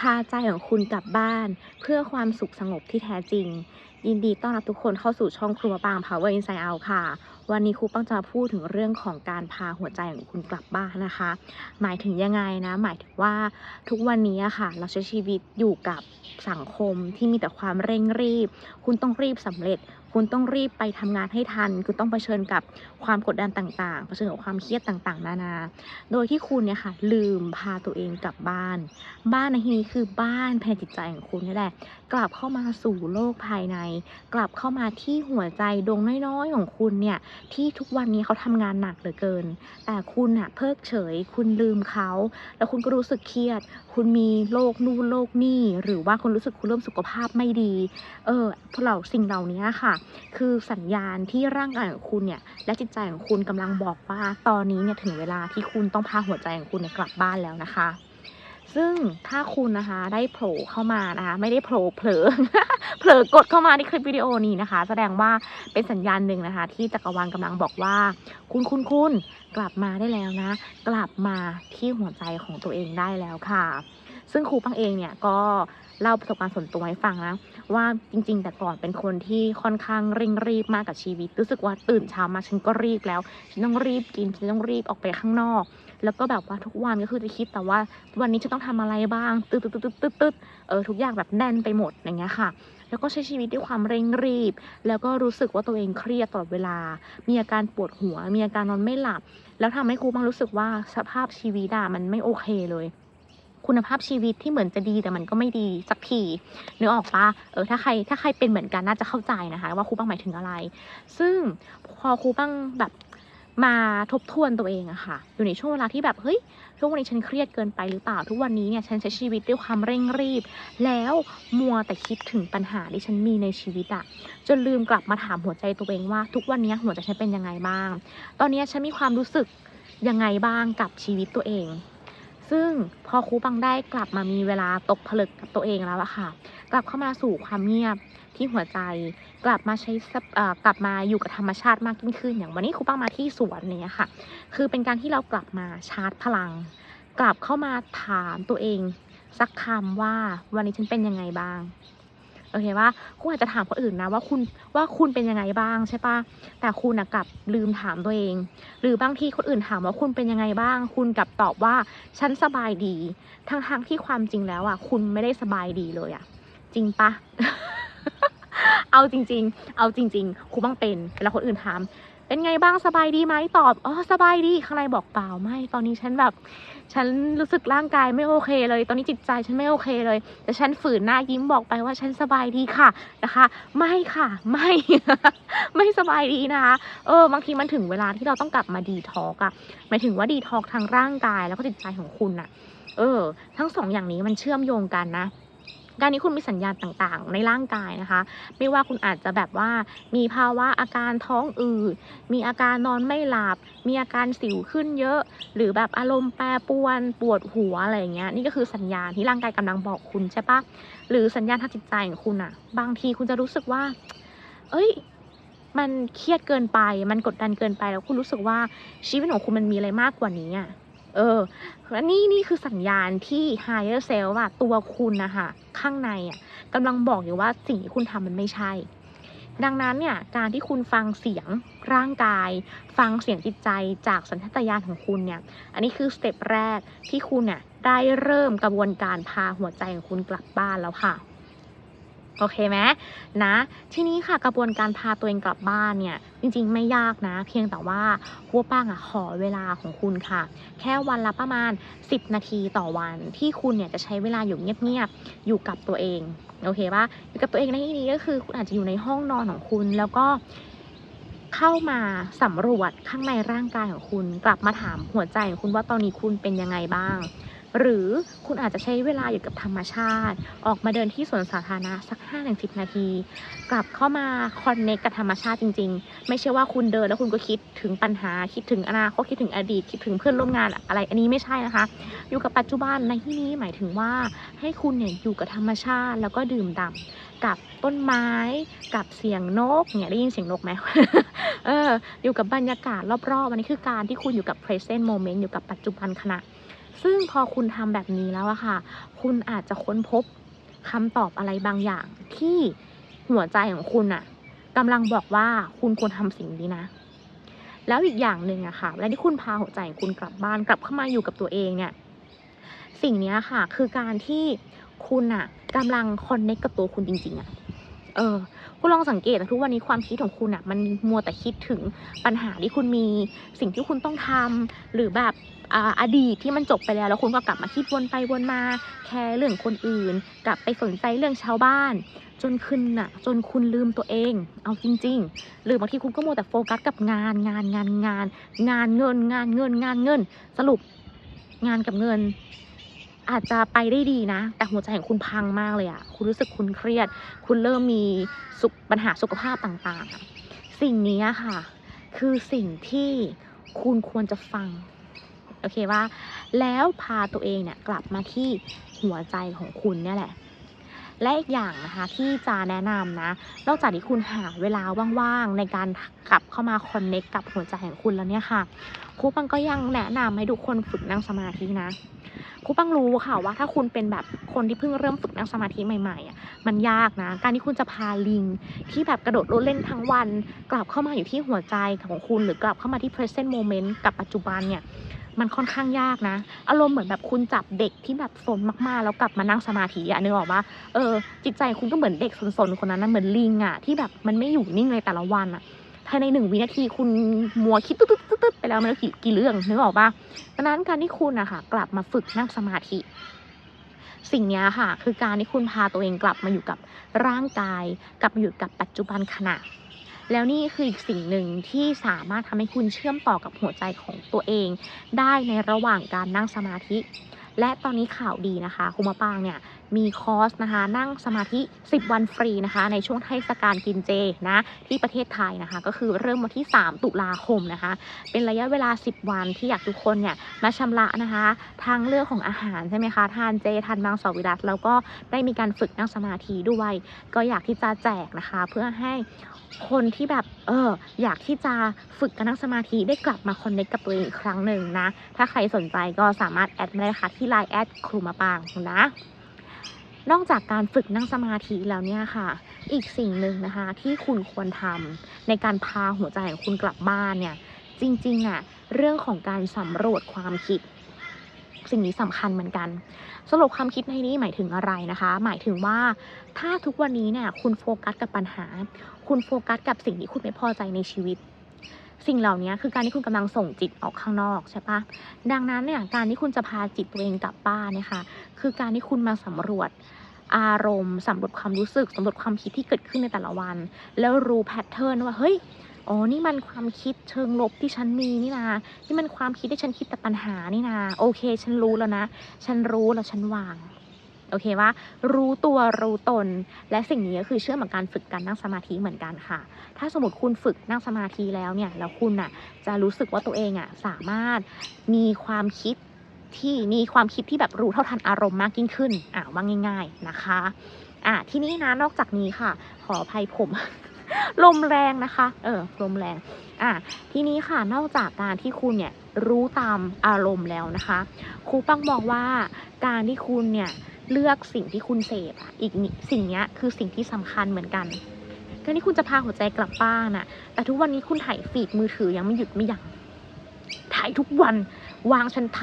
พาใจของคุณกลับบ้าน เพื่อความสุขสงบที่แท้จริง ยินดีต้อนรับทุกคนเข้าสู่ช่องครัวปาง Power Inside Out ค่ะ วันนี้ครูปังจะพูดถึงเรื่องของการพาหัวใจของคุณกลับบ้านนะคะ หมายถึงยังไงนะ หมายถึงว่าทุกวันนี้ค่ะ เราใช้ชีวิตอยู่กับสังคมที่มีแต่ความเร่งรีบ คุณต้องรีบสำเร็จ คุณต้องรีบไปทำงานให้ทัน คุณต้องเผชิญกับความกดดันต่างๆ เผชิญกับความเครียดต่างๆ นานา โดยที่คุณเนี่ยค่ะลืมพาตัวเองกลับบ้าน บ้านในที่นี้คือบ้านภายในจิตใจของคุณนี่แหละ กลับเข้ามาสู่โลกภายใน กลับเข้ามาที่หัวใจดวงน้อยๆของคุณเนี่ยที่ทุกวันนี้เขาทำงานหนักเหลือเกิน แต่คุณอะเพิกเฉย คุณลืมเขา แล้วคุณก็รู้สึกเครียด คุณมีโรคนู่นโรคนี่ หรือว่าคุณรู้สึกคุณเริ่มสุขภาพไม่ดี เออพวกเราสิ่งเหล่านี้ค่ะคือสัญญาณที่ร่างกายของคุณเนี่ย และจิตใจของคุณกำลังบอกว่า ตอนนี้เนี่ยถึงเวลาที่คุณต้องพาหัวใจของคุณกลับบ้านแล้วนะคะ ซึ่งถ้าคุณนะคะได้โผล่เข้ามานะคะ ไม่ได้โผล่เผลอเผลอกดเข้ามาในคลิปวิดีโอนี้นะคะ แสดงว่าเป็นสัญญาณหนึ่งนะคะ ที่จักรวาลกำลังบอกว่า คุณคุณคุณกลับมาได้แล้วนะ กลับมาที่หัวใจของตัวเองได้แล้วค่ะ ซึ่งครูปังเองเนี่ยก็เล่าประสบการณ์ส่วนตัวให้ฟังนะ ว่าจริง ๆ แต่ก่อนเป็นคนที่ค่อนข้างเร่งรีบมากกับชีวิต รู้สึกว่าตื่นเช้ามาฉันก็รีบแล้วฉันต้องรีบกินฉันต้องรีบออกไปข้างนอก แล้วก็แบบว่าทุกวันก็คือจะคิดแต่ว่าวันนี้ฉันต้องทำอะไรบ้างตึ๊ดตึ๊ดตึ๊ดตึ๊ดตึ๊ดเออทุกอย่างแบบแน่นไปหมดอย่างเงี้ยค่ะ แล้วก็ใช้ชีวิตด้วยความเร่งรีบ แล้วก็รู้สึกว่าตัวเองเครียดตลอดเวลา มีอาการปวดหัว มีอาการนอนไม่หลับ แล้วทำให้ครูบางรู้สึกว่าสภาพชีวิตอะมันไม่โอเคเลย คุณภาพชีวิตที่เหมือนจะดีแต่มันก็ไม่ดีสักทีนึกออกปะเออถ้าใครถ้าใครเป็นเหมือนกันน่าจะเข้าใจนะคะ ว่าครูบ้างหมายถึงอะไร ซึ่งพอครูบ้างแบบมาทบทวนตัวเองอะค่ะ อยู่ในช่วงเวลาที่แบบเฮ้ยทุกวันนี้ฉันเครียดเกินไปหรือเปล่า ทุกวันนี้เนี่ยฉันใช้ชีวิตด้วยความเร่งรีบ แล้วมัวแต่คิดถึงปัญหาที่ฉันมีในชีวิตอะจนลืมกลับมาถามหัวใจตัวเองว่า ทุกวันนี้หัวใจฉันเป็นยังไงบ้าง ตอนนี้ฉันมีความรู้สึกยังไงบ้างกับชีวิตตัวเอง ซึ่งพอครูปังได้กลับมามีเวลาตกผลึกกับตัวเองแล้วอะค่ะ กลับเข้ามาสู่ความเงียบที่หัวใจกลับมาใช้กลับมาอยู่กับธรรมชาติมากยิ่งขึ้น อย่างวันนี้ครูปังมาที่สวนเนี้ยค่ะ คือเป็นการที่เรากลับมาชาร์จพลัง กลับเข้ามาถามตัวเอง สักคำว่าวันนี้ฉันเป็นยังไงบ้าง อเคว่าคุณอาจจะถามคนอื่นนะว่าคุณว่าคุณเป็นยังไงบ้างใช่ปะแต่คุณกลับลืมถามตัวเอง หรือบางทีคนอื่นถามว่าคุณเป็นยังไงบ้าง คุณกลับตอบว่าฉันสบายดี ทั้งทงๆที่ความจริงแล้วอะคุณไม่ได้สบายดีเลยอะ จริงปะเอาจริง ๆ เอาจริง ๆ ครูบ้างเป็นเวลาคนอื่นถาม เป็นไงบ้างสบายดีไหมตอบอ๋อสบายดีข้างในบอกเปล่าไม่ ตอนนี้ฉันแบบ ฉันรู้สึกร่างกายไม่โอเคเลย ตอนนี้จิตใจฉันไม่โอเคเลย แต่ฉันฝืนหน้ายิ้มบอกไปว่าฉันสบายดีค่ะนะคะ ไม่ค่ะไม่ ไม่สบายดีนะคะเออบางทีมันถึงเวลาที่เราต้องกลับมาดีท็อกอะหมายถึงว่าดีท็อกทางร่างกายแล้วก็จิตใจของคุณอะเออ ทั้งสองอย่างนี้มันเชื่อมโยงกันนะ การนี้คุณมีสัญญาณต่างๆ ในร่างกายนะคะ ไม่ว่าคุณอาจจะแบบว่ามีภาวะอาการท้องอืดมีอาการนอนไม่หลับ มีอาการสิวขึ้นเยอะ หรือแบบอารมณ์แปรปรวนปวดหัวอะไรอย่างเงี้ยนี่ก็คือสัญญาณที่ร่างกายกำลังบอกคุณใช่ปะหรือสัญญาณทางจิตใจของคุณอะบางทีคุณจะรู้สึกว่า เอ้ยมันเครียดเกินไป มันกดดันเกินไป แล้วคุณรู้สึกว่าชีวิตของคุณมันมีอะไรมากกว่านี้อะเออ และนี่นี่คือสัญญาณที่ higher self อะตัวคุณนะคะ ข้างในอะกำลังบอกอยู่ว่าสิ่งที่คุณทำมันไม่ใช่ ดังนั้นเนี่ยการที่คุณฟังเสียงร่างกาย ฟังเสียงจิตใจจากสัญชาตญาณของคุณเนี่ย อันนี้คือสเต็ปแรกที่คุณเนี่ยได้เริ่มกระบวนการพาหัวใจของคุณกลับบ้านแล้วค่ะ โอเคไหมนะ ทีนี้ค่ะกระบวนการพาตัวเองกลับบ้านเนี่ย จริงๆไม่ยากนะ เพียงแต่ว่าหัวป้างอะขอเวลาของคุณค่ะ แค่วันละประมาณ 10 นาทีต่อวัน ที่คุณเนี่ยจะใช้เวลาอยู่เงียบๆอยู่กับตัวเองโอเคปะอยู่กับตัวเองในที่นี้ก็คือคุณอาจจะอยู่ในห้องนอนของคุณ แล้วก็เข้ามาสำรวจข้างในร่างกายของคุณ กลับมาถามหัวใจของคุณว่าตอนนี้คุณเป็นยังไงบ้าง หรือคุณอาจจะใช้เวลาอยู่กับธรรมชาติ ออกมาเดินที่สวนสาธารณะสัก 5-10 นาที กลับเข้ามาคอนเนคกับธรรมชาติจริง ๆ ไม่ใช่ว่าคุณเดินแล้วคุณก็คิดถึงปัญหาคิดถึงอนาคตคิดถึงอดีตคิดถึงเพื่อนร่วมงานอะไร อันนี้ไม่ใช่นะคะ อยู่กับปัจจุบันในที่นี้หมายถึงว่าให้คุณเนี่ยอยู่กับธรรมชาติแล้วก็ดื่มด่ำกับต้นไม้กับเสียงนกเนี่ยได้ยินเสียงนกไหมเอออยู่กับบรรยากาศรอบๆอันนี้คือการที่คุณอยู่กับ present moment อยู่กับปัจจุบันขณะ ซึ่งพอคุณทำแบบนี้แล้วอะค่ะ คุณอาจจะค้นพบคำตอบอะไรบางอย่าง ที่หัวใจของคุณอะกำลังบอกว่าคุณควรทำสิ่งนี้นะ แล้วอีกอย่างหนึ่งอะค่ะเวลาที่คุณพาหัวใจของคุณกลับบ้านกลับเข้ามาอยู่กับตัวเองเนี่ย สิ่งนี้ค่ะ คือการที่คุณอะกำลังคอนเน็กกับตัวคุณจริงๆอะ เออ คุณลองสังเกตนะทุกวันนี้ความคิดของคุณอะมันมัวแต่คิดถึงปัญหาที่คุณมีสิ่งที่คุณต้องทำหรือแบบออดีตที่มันจบไปแล้ว แล้วคุณก็กลับมาคิดวนไปวนมา แค่เรื่องคนอื่น กลับไปสนใจเรื่องชาวบ้าน จนคุณน่ะ จนคุณลืมตัวเอง เอาจริง ๆ หรือบางทีคุณก็มัวแต่โฟกัสกับงานงานงานงาน งานเงินงานเงินงานเงิน สรุปงานกับเงิน อาจจะไปได้ดีนะ แต่หัวใจของคุณพังมากเลยอะคุณรู้สึกคุณเครียด คุณเริ่มมีสุขปัญหาสุขภาพต่างๆ สิ่งนี้ค่ะ คือสิ่งที่คุณควรจะฟังโอเคว่า แล้วพาตัวเองเนี่ยกลับมาที่หัวใจของคุณเนี่ยแหละ และอีกอย่างนะคะที่จะแนะนำนะ นอกจากที่คุณหาเวลาว่างๆในการกลับเข้ามาคอนเน็กกับหัวใจของคุณแล้วเนี่ยค่ะครูปังก็ยังแนะนำให้ทุกคนฝึกนั่งสมาธินะครูปังรู้ค่ะว่าถ้าคุณเป็นแบบคนที่เพิ่งเริ่มฝึกนั่งสมาธิใหม่ๆอะมันยากนะ การที่คุณจะพาลิง ที่แบบกระโดดโลดเล่นทั้งวัน กลับเข้ามาอยู่ที่หัวใจของคุณหรือกลับเข้ามาที่ present moment กับปัจจุบันเนี่ย มันค่อนข้างยากนะ อารมณ์เหมือนแบบคุณจับเด็กที่แบบสนมากๆ แล้วกลับมานั่งสมาธิอะนึกออกปะเออ จิตใจคุณก็เหมือนเด็กสนๆคนนั้นนะเหมือนลิงอะที่แบบมันไม่อยู่นิ่งเลยแต่ละวันอะภายในหนึ่งวินาทีคุณมัวคิดตึ๊ดตึ๊ดตึ๊ดไปแล้วม่รู้กี่กี่เรื่องนึกออกปะดังนั้นการที่คุณอะค่ะ กลับมาฝึกนั่งสมาธิ สิ่งนี้ค่ะ คือการที่คุณพาตัวเองกลับมาอยู่กับร่างกาย กลับมาอยู่กับปัจจุบันขณะ แล้วนี่คืออีกสิ่งหนึ่งที่สามารถทำให้คุณเชื่อมต่อกับหัวใจของตัวเอง ได้ในระหว่างการนั่งสมาธิ และตอนนี้ข่าวดีนะคะคุณมะปางเนี่ยมีคอร์สนะคะนั่งสมาธิ 10 วันฟรีนะคะ ในช่วงเทศกาลกินเจนะที่ประเทศไทยนะคะ ก็คือเริ่มวันที่ 3 ตุลาคมนะคะ เป็นระยะเวลา 10 วันที่อยากทุกคนเนี่ยมาชำระนะคะทางเรื่องของอาหารใช่ไหมคะทานเจทานมังสวิรัตแล้วก็ได้มีการฝึกนั่งสมาธิด้วย ก็อยากที่จะแจกนะคะ เพื่อให้ คนที่แบบเอออยากที่จะฝึกการนั่งสมาธิได้กลับมาคอนเนคกับตัวเองอีกครั้งหนึ่งนะ ถ้าใครสนใจก็สามารถแอดมาได้ค่ะที่ Line แอดครูมาปางนะนอกจากการฝึกนั่งสมาธิแล้วเนี่ยค่ะ อีกสิ่งหนึ่งนะคะที่คุณควรทำในการพาหัวใจของคุณกลับบ้านเนี่ย จริงๆอะเรื่องของการสำรวจความคิด สิ่งนี้สำคัญเหมือนกันสรุปความคิดในนี้หมายถึงอะไรนะคะ หมายถึงว่าถ้าทุกวันนี้เนี่ยคุณโฟกัสกับปัญหา คุณโฟกัสกับสิ่งที่คุณไม่พอใจในชีวิต สิ่งเหล่านี้คือการที่คุณกำลังส่งจิตออกข้างนอกใช่ปะดังนั้นเนี่ยการที่คุณจะพาจิตตัวเองกลับบ้านเนี่ยค่ะคือการที่คุณมาสำรวจอารมณ์สำรวจความรู้สึกสำรวจความคิดที่เกิดขึ้นในแต่ละวัน แล้วรู้แพทเทิร์นว่าเฮ้ย อ๋อ นี่มันความคิดเชิงลบที่ฉันมีนี่นา นี่มันความคิดที่ฉันคิดแต่ปัญหานี่นา โอเค ฉันรู้แล้วนะ ฉันรู้แล้วฉันวาง โอเคว่า รู้ตัวรู้ตน และสิ่งนี้ก็คือเชื่อมกับการฝึกการนั่งสมาธิเหมือนกันค่ะ ถ้าสมมติคุณฝึกนั่งสมาธิแล้วเนี่ย แล้วคุณน่ะ จะรู้สึกว่าตัวเองอะสามารถมีความคิดที่มีความคิดที่แบบรู้เท่าทันอารมณ์มากยิ่งขึ้น อ่าว่าง่าย ๆนะคะ อ่า ที่นี้นะ นอกจากนี้ค่ะ ขออภัยผม ลมแรงนะคะ เออ ลมแรง อะ ทีนี้ค่ะ นอกจากการที่คุณเนี่ยรู้ตามอารมณ์แล้วนะคะ ครูปังมองว่าการที่คุณเนี่ยเลือกสิ่งที่คุณเสพอะอีกสิ่งเนี้ยคือสิ่งที่สำคัญเหมือนกันการที่คุณจะพาหัวใจกลับบ้านอะแต่ทุกวันนี้คุณถ่ายฟีดมือถือยังไม่หยุดไม่ยั้งถ่ายทุกวัน วางฉันไถ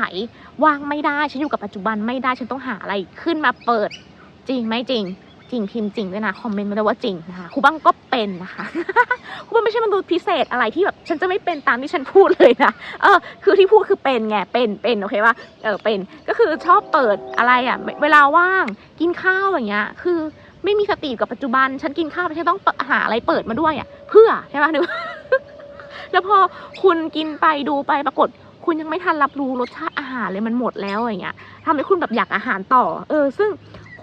วางไม่ได้ ฉันอยู่กับปัจจุบันไม่ได้ ฉันต้องหาอะไรขึ้นมาเปิด จริงไหมจริง จริงพิมพ์จริงด้วยนะคอมเมนต์มาเลยว่าจริงนะคะครูบ้างก็เป็นนะคะครูบ้างไม่ใช่มนุษย์พิเศษอะไรที่แบบฉันจะไม่เป็นตามที่ฉันพูดเลยนะเออคือที่พูดคือเป็นไงเป็นเป็นโอเคป่ะเออเป็นก็คือชอบเปิดอะไรอะเวลาว่างกินข้าวอย่างเงี้ยคือไม่มีสติกับปัจจุบัน ฉันกินข้าวฉันต้องหาอะไรเปิดมาด้วยอะเพื่อใช่ป่ะนึกแล้วพอคุณกินไปดูไปปรากฏ คุณยังไม่ทันรับรู้รสชาติอาหารเลยมันหมดแล้วอย่างเงี้ยทำให้คุณแบบอยากอาหารต่อ เออ ซึ่ง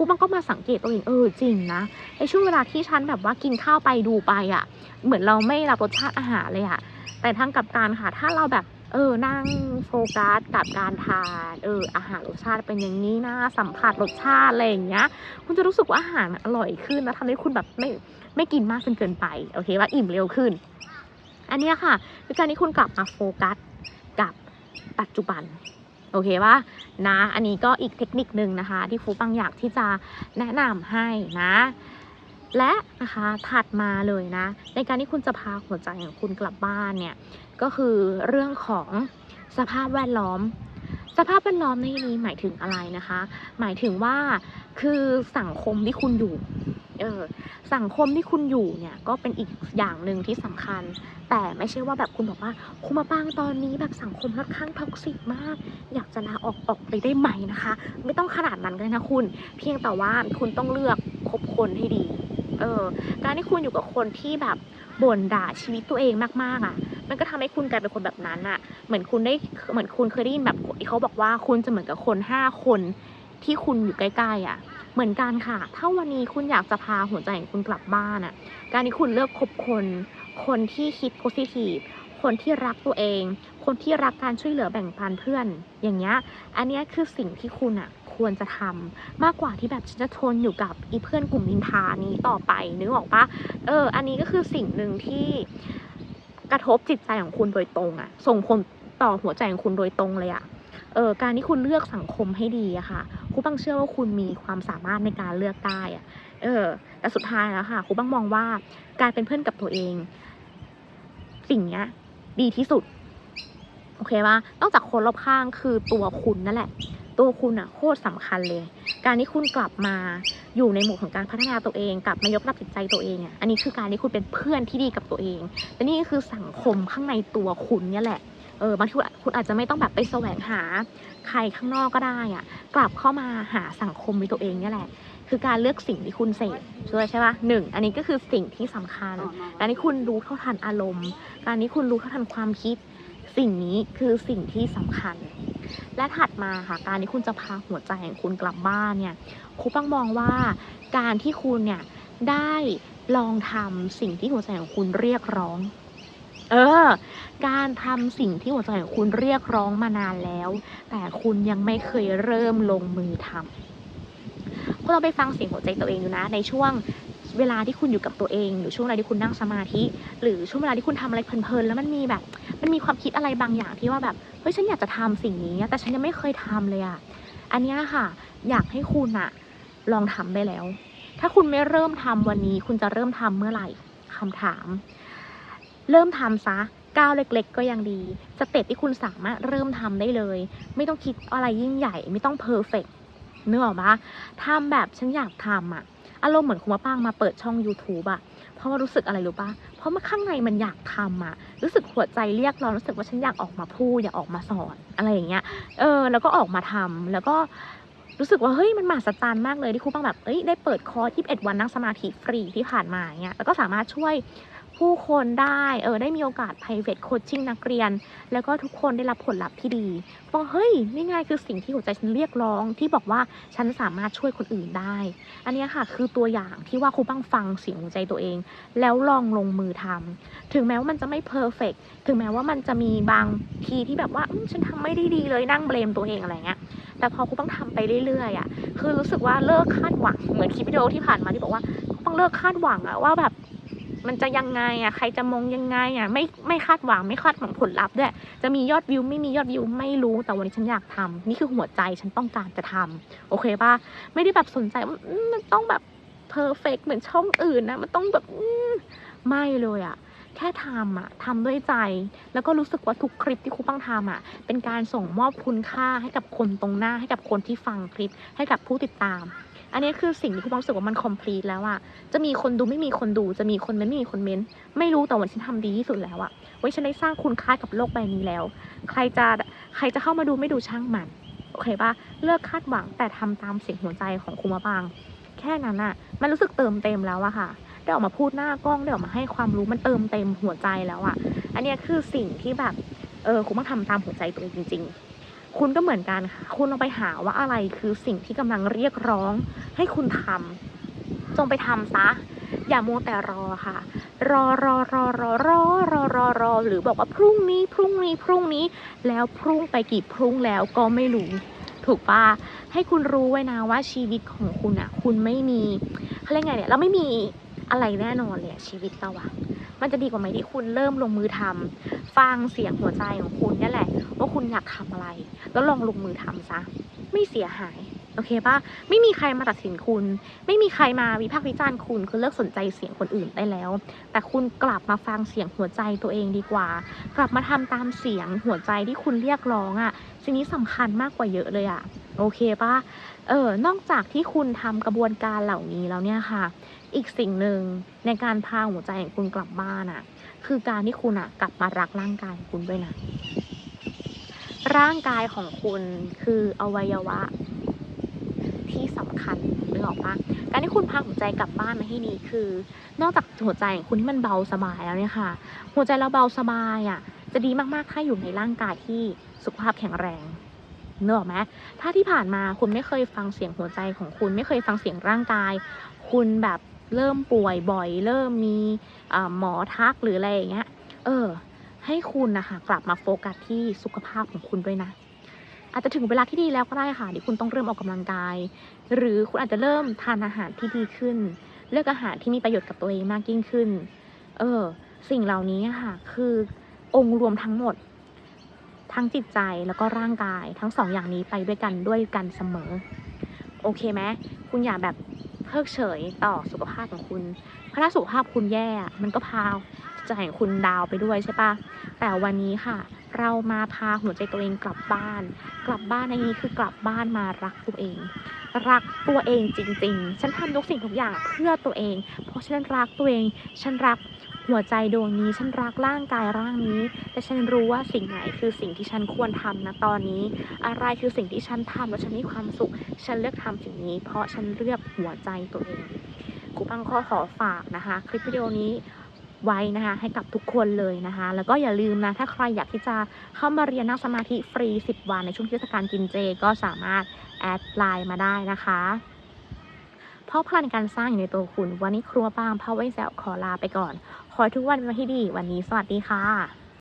ครูมันก็มาสังเกตตัวเองเออจริงนะไอช่วงเวลาที่ฉันแบบว่ากินข้าวไปดูไปอะ่ะ เหมือนเราไม่รับรสชาติอาหารเลยอะ่ะ แต่ทางกับการค่ะถ้าเราแบบเออนั่งโฟกัสกับการทานเอออาหารรสชาติเป็นอย่างนี้นะสัมผัสรสชาติอะไรอย่างเงี้ย คุณจะรู้สึกว่าอาหารมันอร่อยขึ้นแล้วทำให้คุณแบบไม่ไม่กินมากจนเกินไปโอเคว่าอิ่มเร็วขึ้น อันนี้ค่ะคือการที่คุณกลับมาโฟกัสกับปัจจุบัน โอเคปะนะ อันนี้ก็อีกเทคนิคหนึ่งนะคะ ที่ครูปังอยากที่จะแนะนำให้นะ และนะคะถัดมาเลยนะ ในการที่คุณจะพาหัวใจของคุณกลับบ้านเนี่ย ก็คือเรื่องของสภาพแวดล้อมสภาพแวดล้อมในที่นี้หมายถึงอะไรนะคะ หมายถึงว่าคือสังคมที่คุณอยู่ เออสังคมที่คุณอยู่เนี่ยก็เป็นอีกอย่างหนึ่งที่สำคัญ แต่ไม่ใช่ว่าแบบคุณบอกว่าคุณมาปังตอนนี้แบบสังคมค่อนข้างท็อกซิกมาก อยากจะลาออกออกไปได้ไหมนะคะ ไม่ต้องขนาดนั้นก็ได้นะคุณ เพียงแต่ว่าคุณต้องเลือกคบคนให้ดีเออการที่คุณอยู่กับคนที่แบบบ่นด่าชีวิตตัวเองมากๆอะ มันก็ทำให้คุณกลายเป็นคนแบบนั้นอะ เหมือนคุณได้เหมือนคุณเคยได้ยินแบบเขาบอกว่าคุณจะเหมือนกับคนห้าคนที่คุณอยู่ใกล้ๆอะ เหมือนกันค่ะ ถ้าวันนี้คุณอยากจะพาหัวใจของคุณกลับบ้านอะ การที่คุณเลือกคบคน คนที่คิดโพซิทีฟคนที่รักตัวเอง คนที่รักการช่วยเหลือแบ่งปันเพื่อน อย่างเงี้ย อันเนี้ยคือสิ่งที่คุณอะควรจะทำมากกว่าที่แบบฉันจะทนอยู่กับอีเพื่อนกลุ่มนินทานี้ต่อไปนึกออกปะเออ อันนี้ก็คือสิ่งหนึ่งที่กระทบจิตใจของคุณโดยตรงอะส่งผลต่อหัวใจของคุณโดยตรงเลยอะ เออการที่คุณเลือกสังคมให้ดีอะค่ะครูปังเชื่อว่าคุณมีความสามารถในการเลือกได้อะเออแต่สุดท้ายแล้วค่ะครูปังมองว่าการเป็นเพื่อนกับตัวเอง สิ่งเนี้ย ดีที่สุด โอเคปะนอกจากคนรอบข้างคือตัวคุณนั่นแหละ ตัวคุณอะโคตรสำคัญเลย การที่คุณกลับมาอยู่ในหมู่ของการพัฒนาตัวเองกลับมายกระดับจิตใจตัวเองอะอันนี้คือการที่คุณเป็นเพื่อนที่ดีกับตัวเองแต่นี่คือสังคมข้างในตัวคุณเนี่ยแหละ เออบางทีคุณอาจจะไม่ต้องแบบไปแสวงหาใครข้างนอกก็ได้อะกลับเข้ามาหาสังคมในตัวเองเนี่ยแหละ คือการเลือกสิ่งที่คุณเสพช่วยใช่ปะหนึ่งอันนี้ก็คือสิ่งที่สำคัญการที่คุณรู้เท่าทันอารมณ์ การที่คุณรู้เท่าทันความคิด สิ่งนี้คือสิ่งที่สำคัญ และถัดมาค่ะการที่คุณจะพาหัวใจของคุณกลับบ้านเนี่ยครูปังมองว่าการที่คุณเนี่ยได้ลองทำสิ่งที่หัวใจของคุณเรียกร้อง เออ การทำสิ่งที่หัวใจของคุณเรียกร้องมานานแล้ว แต่คุณยังไม่เคยเริ่มลงมือทำพวกเราไปฟังเสียงหัวใจตัวเองดูนะ ในช่วงเวลาที่คุณอยู่กับตัวเอง หรือช่วงเวลาที่คุณนั่งสมาธิ หรือช่วงเวลาที่คุณทำอะไรเพลินๆแล้วมันมีแบบ มันมีความคิดอะไรบางอย่างที่ว่าแบบเฮ้ยฉันอยากจะทำสิ่งนี้แต่ฉันยังไม่เคยทำเลยอะอันนี้ค่ะ อยากให้คุณอะลองทำได้แล้ว ถ้าคุณไม่เริ่มทำวันนี้ คุณจะเริ่มทำเมื่อไหร่คำถาม เริ่มทำซะก้าวเล็กๆ ก็ยังดี สเต็ปที่คุณสามารถเริ่มทำได้เลย ไม่ต้องคิดอะไรยิ่งใหญ่ ไม่ต้องเพอร์เฟกเนื้อออกปะทำแบบฉันอยากทำอะอารมณ์เหมือนคุณมะป้างมาเปิดช่อง YouTube อะเพราะว่ารู้สึกอะไรรู้ปะเพราะมันข้างในมันอยากทำอะรู้สึกหัวใจเรียกร้องรู้สึกว่าฉันอยากออกมาพูดอยากออกมาสอนอะไรอย่างเงี้ย เออ แล้วก็ออกมาทำแล้วก็รู้สึกว่าเฮ้ยมันมหัศจรรย์มากเลยที่ครูปังแบบเอ้ยได้เปิดคอร์ส21 วันนั่งสมาธิฟรีที่ผ่านมาเงี้ยแล้วก็สามารถช่วย ผู้คนได้เออได้มีโอกาส private coaching นักเรียน แล้วก็ทุกคนได้รับผลลัพธ์ที่ดีบอกเฮ้ยนี่ไงคือสิ่งที่หัวใจฉันเรียกร้องที่บอกว่าฉันสามารถช่วยคนอื่นได้ อันนี้ค่ะคือตัวอย่างที่ว่าครูปังฟังเสียงหัวใจตัวเอง แล้วลองลงมือทำถึงแม้ว่ามันจะไม่เพอร์เฟกถึงแม้ว่ามันจะมีบางทีที่แบบว่าฉันทำไม่ได้ดีเลยนั่งเบลมตัวเองอะไรเงี้ยแต่พอครูต้องทำไปเรื่อยๆอะคือรู้สึกว่าเลิกคาดหวังเหมือนคลิปวิดีโอที่ผ่านมาที่บอกว่าต้องเลิกคาดหวังอะว่าแบบ มันจะยังไงอะใครจะมองยังไงอะไม่ไม่คาดหวังไม่คาดหวังผลลัพธ์ด้วยจะมียอดวิวไม่มียอดวิวไม่รู้แต่วันนี้ฉันอยากทำนี่คือหัวใจฉันต้องการจะทำโอเคป่ะไม่ได้แบบสนใจว่ามันต้องแบบเพอร์เฟกเหมือนช่องอื่นนะมันต้องแบบไม่เลยอะแค่ทำอะทำด้วยใจ แล้วก็รู้สึกว่าทุกคลิปที่ครูปังทำอะเป็นการส่งมอบคุณค่าให้กับคนตรงหน้าให้กับคนที่ฟังคลิปให้กับผู้ติดตาม อันนี้คือสิ่งที่ครูปังรู้สึกว่ามันคอมพลีทแล้วอะจะมีคนดูไม่มีคนดู จะมีคนเม้นไม่มีคนเม้น ไม่รู้แต่วันฉันทำดีที่สุดแล้วอะเว้ยฉันได้สร้างคุณค่ากับโลกใบนี้แล้ว ใครจะใครจะเข้ามาดูไม่ดูช่างมัน โอเคปะเลิกคาดหวังแต่ทำตามเสียงหัวใจของคุณมาบาง แค่นั้นอะมันรู้สึกเติมเต็มแล้วอะค่ะ ได้ออกมาพูดหน้ากล้องได้ออกมาให้ความรู้มันเติมเต็มหัวใจแล้วอะอันนี้คือสิ่งที่แบบ เออคุณต้องทำตามหัวใจตัวเองจริง ๆ คุณก็เหมือนกันค่ะ คุณลองไปหาว่าอะไรคือสิ่งที่กำลังเรียกร้อง ให้คุณทำจงไปทำซะ อย่ามัวแต่รอค่ะ รอรอรอรอรอรอรอรอหรือบอกว่าพรุ่งนี้พรุ่งนี้พรุ่งนี้ แล้วพรุ่งไปกี่พรุ่งแล้วก็ไม่รู้ถูกปะให้คุณรู้ไว้นะว่าชีวิตของคุณอะคุณไม่มีเขาเรียกไงเนี่ยเราไม่มีอะไรแน่นอนเลยชีวิตเราอะมันจะดีกว่าไหมที่คุณเริ่มลงมือทำฟังเสียงหัวใจของคุณนี่แหละ ว่าคุณอยากทำอะไร แล้วลองลงมือทำซะ ไม่เสียหาย โอเคปะไม่มีใครมาตัดสินคุณ ไม่มีใครมาวิพากษ์วิจารณ์คุณคือเลิกสนใจเสียงคนอื่นได้แล้ว แต่คุณกลับมาฟังเสียงหัวใจตัวเองดีกว่า กลับมาทำตามเสียงหัวใจที่คุณเรียกร้องอะ่ะสิ่งนี้สำคัญมากกว่าเยอะเลยอะ่ะ โอเคปะเออ นอกจากที่คุณทำกระบวนการเหล่านี้แล้วเนี่ยค่ะ อีกสิ่งหนึ่งในการพาหัวใจของคุณกลับบ้านอะ่ะ คือการที่คุณอะ่ะกลับมารักร่างกายของคุณด้วยนะ ร่างกายของคุณคืออวัยวะ ที่สำคัญนึกออกปะการที่คุณพาหัวใจกลับบ้านมาให้ดีคือ นอกจากหัวใจของคุณที่มันเบาสบายแล้วเนี่ยค่ะ หัวใจเราเบาสบายอะ จะดีมากๆถ้าอยู่ในร่างกายที่สุขภาพแข็งแรงเนออกไหมถ้าที่ผ่านมาคุณไม่เคยฟังเสียงหัวใจของคุณไม่เคยฟังเสียงร่างกาย คุณแบบเริ่มป่วยบ่อย เริ่มมีหมอทักหรืออะไรอย่างเงี้ย เออ ให้คุณนะคะกลับมาโฟกัสที่สุขภาพของคุณด้วยนะ อาจจะถึงเวลาที่ดีแล้วก็ได้ค่ะเดี๋ยวคุณต้องเริ่มออกกำลังกาย หรือคุณอาจจะเริ่มทานอาหารที่ดีขึ้น เลือกอาหารที่มีประโยชน์กับตัวเองมากยิ่งขึ้น เออ สิ่งเหล่านี้ค่ะ คือองค์รวมทั้งหมด ทั้งจิตใจแล้วก็ร่างกายทั้งสองอย่างนี้ไปด้วยกันด้วยกันเสมอ โอเคไหมคุณอย่าแบบเพิกเฉยต่อสุขภาพของคุณ เพราะถ้าสุขภาพคุณแย่ มันก็พา จิตใจของคุณดาวไปด้วยใช่ปะแต่วันนี้ค่ะ เรามาพาหัวใจตัวเองกลับบ้าน กลับบ้านในนี้คือกลับบ้านมารักตัวเอง รักตัวเองจริง ๆ ฉันทำทุกสิ่งทุกอย่างเพื่อตัวเอง เพราะฉันรักตัวเอง ฉันรักหัวใจดวงนี้ฉันรักร่างกายร่างนี้ แต่ฉันรู้ว่าสิ่งไหนคือสิ่งที่ฉันควรทำนะตอนนี้ อะไรคือสิ่งที่ฉันทำแล้วฉันมีความสุข ฉันเลือกทำสิ่งนี้ เพราะฉันเลือกหัวใจตัวเองกูปังข้อขอฝากนะคะ คลิปวิดีโอนี้ ไว้นะคะให้กับทุกคนเลยนะคะ แล้วก็อย่าลืมนะถ้าใครอยากที่จะเข้ามาเรียนนั่งสมาธิฟรี 10 วันในช่วงเทศกาลกินเจ ก็สามารถแอดไลน์มาได้นะคะเพราะพลังการสร้างอยู่ในตัวคุณ วันนี้ครัวปางพาไว้แซวขอลาไปก่อน ขอทุกวันเป็นวันที่ดี วันนี้สวัสดีค่ะ